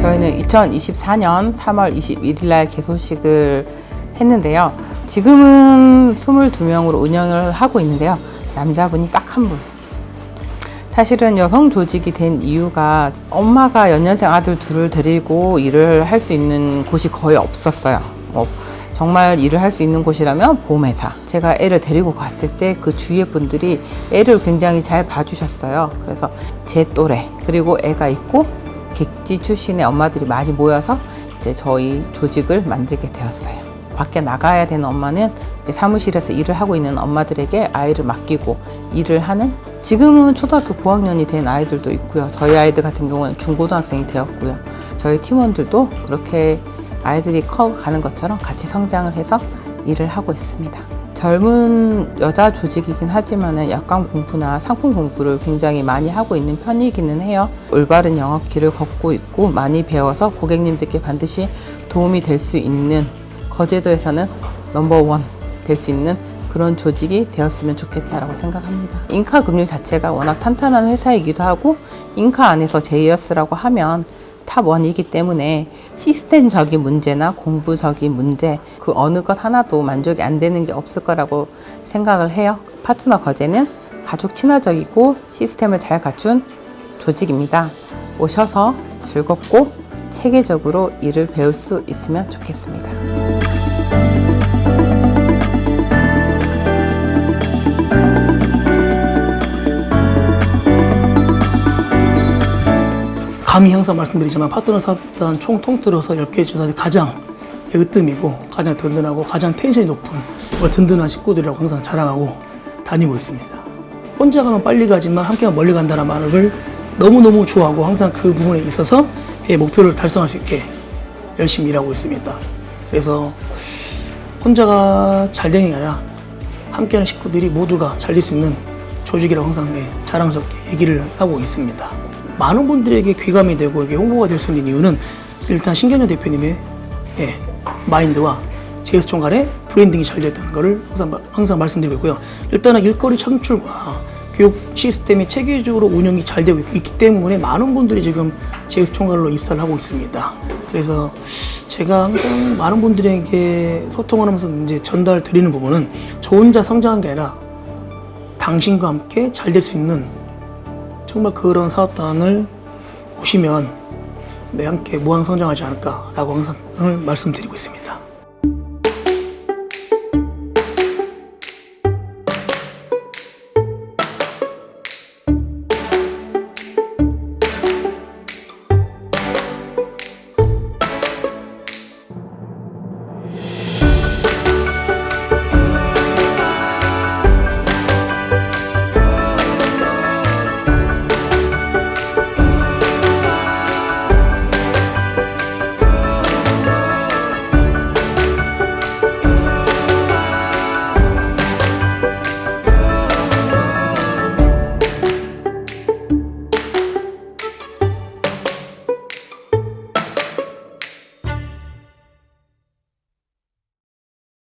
저희는 2024년 3월 21일 날 개소식을 했는데요. 지금은 22명으로 운영을 하고 있는데요. 남자분이 딱 한 분. 사실은 여성 조직이 된 이유가 엄마가 연년생 아들 둘을 데리고 일을 할 수 있는 곳이 거의 없었어요. 어, 정말 일을 할 수 있는 곳이라면 보험회사. 제가 애를 데리고 갔을 때 그 주위의 분들이 애를 굉장히 잘 봐주셨어요. 그래서 제 또래, 그리고 애가 있고 객지 출신의 엄마들이 많이 모여서 이제 저희 조직을 만들게 되었어요. 밖에 나가야 되는 엄마는 사무실에서 일을 하고 있는 엄마들에게 아이를 맡기고 일을 하는 지금은 초등학교 고학년이 된 아이들도 있고요. 저희 아이들 같은 경우는 중고등학생이 되었고요. 저희 팀원들도 그렇게 아이들이 커가는 것처럼 같이 성장을 해서 일을 하고 있습니다. 젊은 여자 조직이긴 하지만 약관 공부나 상품 공부를 굉장히 많이 하고 있는 편이기는 해요. 올바른 영업 길을 걷고 있고 많이 배워서 고객님들께 반드시 도움이 될 수 있는 거제도에서는 넘버원 될 수 있는 그런 조직이 되었으면 좋겠다라고 생각합니다. 인카 금융 자체가 워낙 탄탄한 회사이기도 하고 인카 안에서 제이어스라고 하면 탑원이기 때문에 시스템적인 문제나 공부적인 문제 그 어느 것 하나도 만족이 안 되는 게 없을 거라고 생각을 해요. 파트너 거제는 가족 친화적이고 시스템을 잘 갖춘 조직입니다. 오셔서 즐겁고 체계적으로 일을 배울 수 있으면 좋겠습니다. 감히 항상 말씀드리지만 파트너 사업단 총 통틀어서 10개 지사에서 가장 으뜸이고 가장 든든하고 가장 텐션이 높은 든든한 식구들이라고 항상 자랑하고 다니고 있습니다. 혼자 가면 빨리 가지만 함께 가면 멀리 간다는 말을 너무너무 좋아하고 항상 그 부분에 있어서 의 목표를 달성할 수 있게 열심히 일하고 있습니다. 그래서 혼자가 잘 되는 게 아니라 함께하는 식구들이 모두가 잘 될 수 있는 조직이라고 항상 예, 자랑스럽게 얘기를 하고 있습니다. 많은 분들에게 귀감이 되고 이게 홍보가 될 수 있는 이유는 일단 신경현 대표님의 예, 마인드와 제스 총괄의 브랜딩이 잘 됐다는 것을 항상, 마- 항상 말씀드리고 있고요. 일단은 일거리 창출과 교육 시스템이 체계적으로 운영이 잘 되고 있- 있기 때문에 많은 분들이 지금 제스 총괄로 입사를 하고 있습니다. 그래서 제가 항상 많은 분들에게 소통을 하면서 이제 전달 드리는 부분은 저 혼자 성장한 게 아니라 당신과 함께 잘 될 수 있는 정말 그런 사업단을 오시면 네, 함께 무한 성장하지 않을까라고 항상 말씀드리고 있습니다.